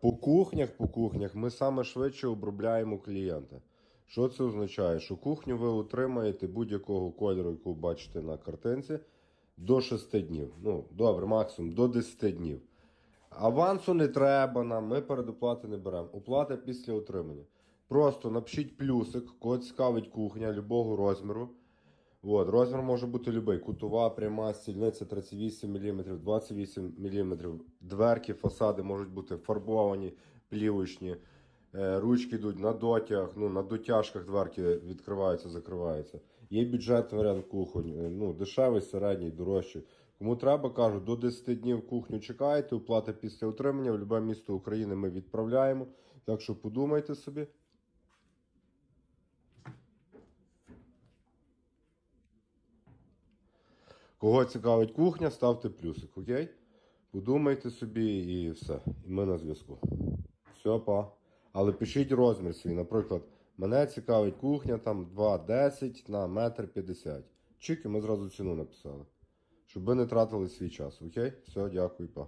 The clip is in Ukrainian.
По кухнях, по кухнях ми саме швидше обробляємо клієнта. Що це означає? Що кухню ви отримаєте будь-якого кольору, яку бачите на картинці, до 6 днів. Ну, добре, максимум до 10 днів. Авансу не треба нам, ми передоплати не беремо. Оплата після отримання. Просто напишіть плюсик, кого цікавить кухня любого розміру. От, розмір може бути любий. Кутова, пряма, стільниця 38 мм, 28 мм. Дверки, фасади можуть бути фарбовані, плівочні. Е, Ручки йдуть на дотяг, ну, на дотяжках дверки відкриваються, закриваються. Є бюджетний варіант кухонь, е, ну, дешевий, середній, дорожчий. Кому треба, кажу, до 10 днів кухню чекаєте, оплата після отримання. В будь-яке місто України ми відправляємо. Так що подумайте собі. Кого цікавить кухня, ставте плюсик, окей? Подумайте собі і все. І ми на зв'язку. Все, па. Але пишіть розмір свій. Наприклад, мене цікавить кухня там 2,10 на 1,50 м. Чик, і ми зразу ціну написали. Щоб ви не тратили свій час, окей? Все, дякую, па.